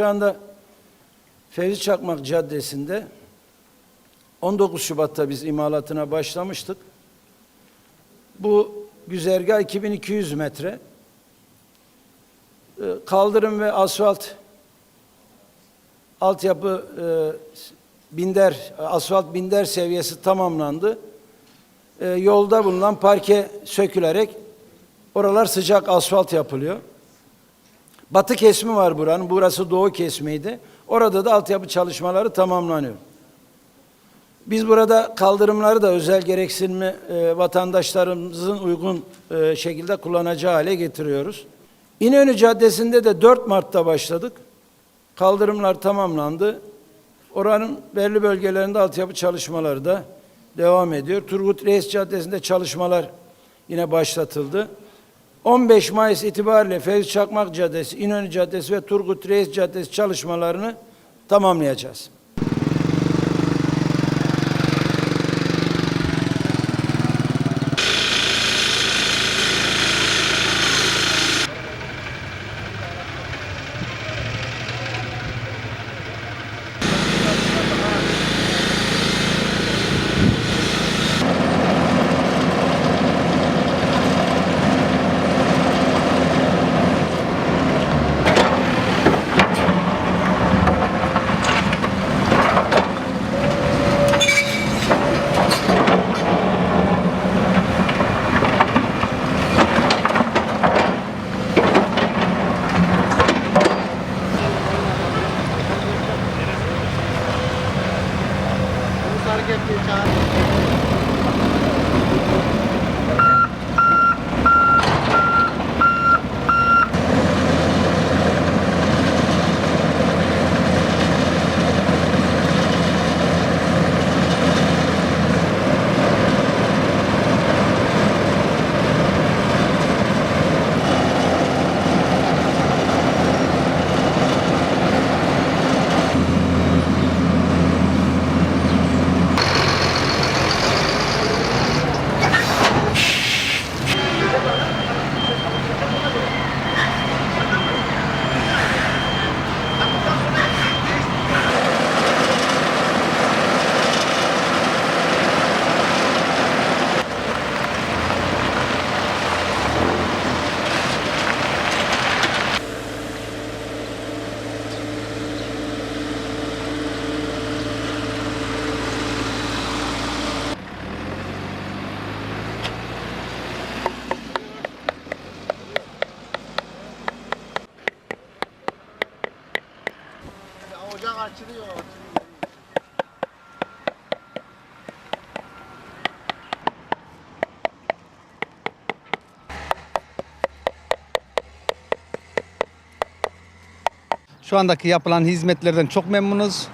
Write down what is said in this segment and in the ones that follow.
Şu anda Fevzi Çakmak Caddesi'nde 19 Şubat'ta biz imalatına başlamıştık. Bu güzergah 2200 metre. Ee, Kaldırım ve asfalt altyapı e, binder asfalt binder seviyesi tamamlandı. E, yolda bulunan parke sökülerek oralar sıcak asfalt yapılıyor. Batı kesimi var buranın. Burası doğu kesmiydi. Orada da altyapı çalışmaları tamamlanıyor. Biz burada kaldırımları da özel gereksinimi e, vatandaşlarımızın uygun e, şekilde kullanacağı hale getiriyoruz. İnönü Caddesi'nde de 4 Mart'ta başladık. Kaldırımlar tamamlandı. Oranın belli bölgelerinde altyapı çalışmaları da devam ediyor. Turgut Reis Caddesi'nde çalışmalar yine başlatıldı. 15 Mayıs itibariyle Fevzi Çakmak Caddesi, İnönü Caddesi ve Turgut Reis Caddesi çalışmalarını tamamlayacağız. Açılıyor. Şu andaki yapılan hizmetlerden çok memnunuz.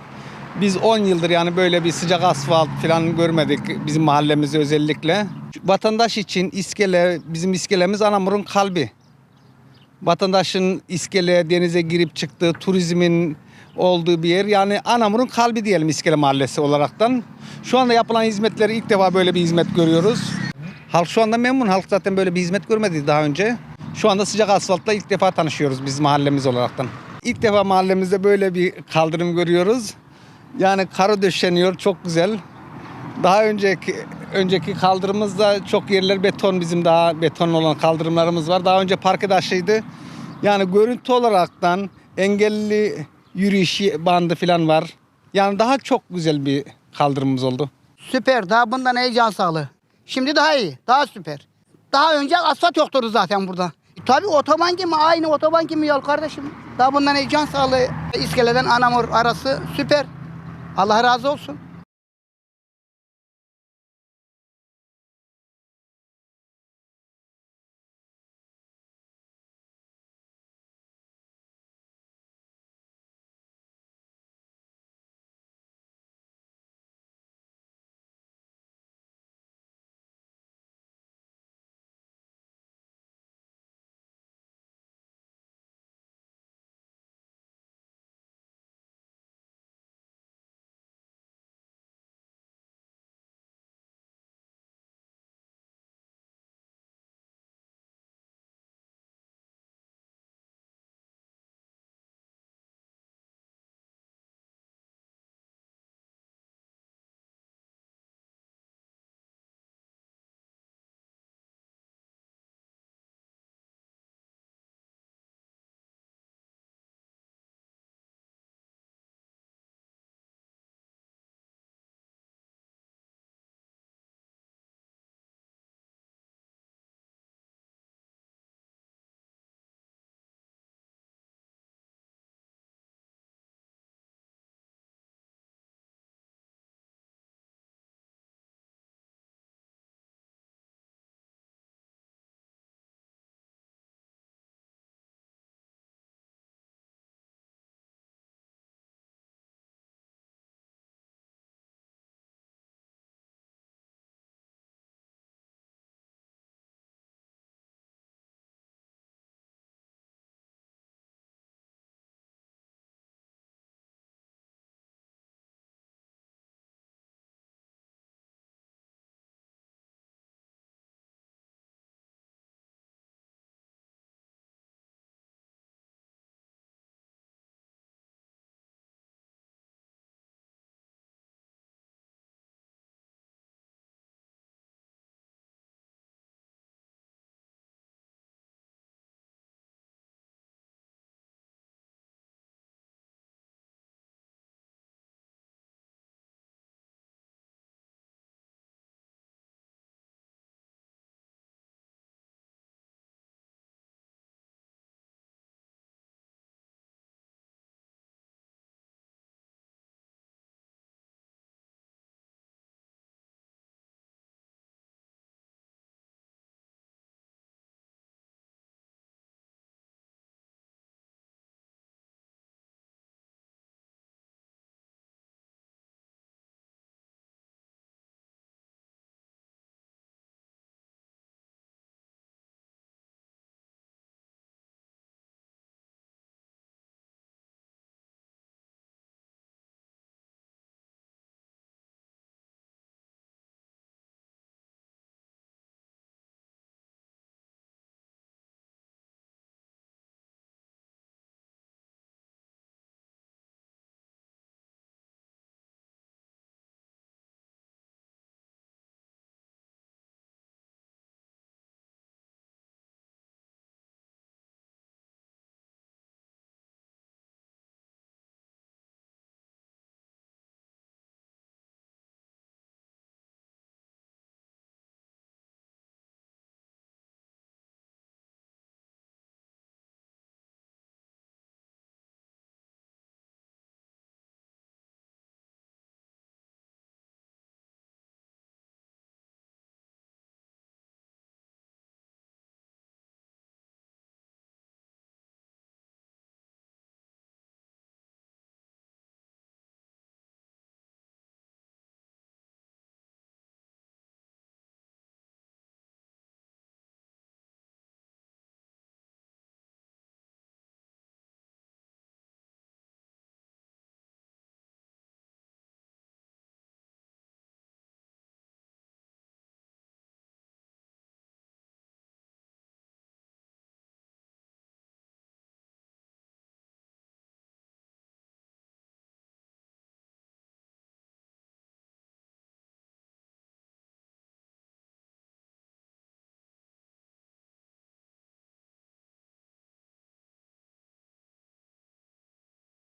Biz 10 yıldır yani böyle bir sıcak asfalt falan görmedik bizim mahallemizde özellikle. Vatandaş için iskele, bizim iskelemiz Anamur'un kalbi. Vatandaşın iskele, denize girip çıktığı, turizmin olduğu bir yer. Yani Anamur'un kalbi diyelim iskele mahallesi olaraktan. Şu anda yapılan hizmetleri ilk defa böyle bir hizmet görüyoruz. Halk şu anda memnun. Halk zaten böyle bir hizmet görmedi daha önce. Şu anda sıcak asfaltla ilk defa tanışıyoruz biz mahallemiz olaraktan. İlk defa mahallemizde böyle bir kaldırım görüyoruz. Yani karı döşeniyor çok güzel. Daha önceki önceki kaldırımızda çok yerler beton bizim daha beton olan kaldırımlarımız var. Daha önce parke taşıydı. Yani görüntü olaraktan engelli yürüyüş bandı falan var. Yani daha çok güzel bir kaldırımımız oldu. Süper. Daha bundan heyecan sağlığı. Şimdi daha iyi. Daha süper. Daha önce asfalt yoktu zaten burada. Tabii otoban gibi aynı otoban gibi yol kardeşim. Daha bundan heyecan sağlığı. İskeleden Anamur arası süper. Allah razı olsun.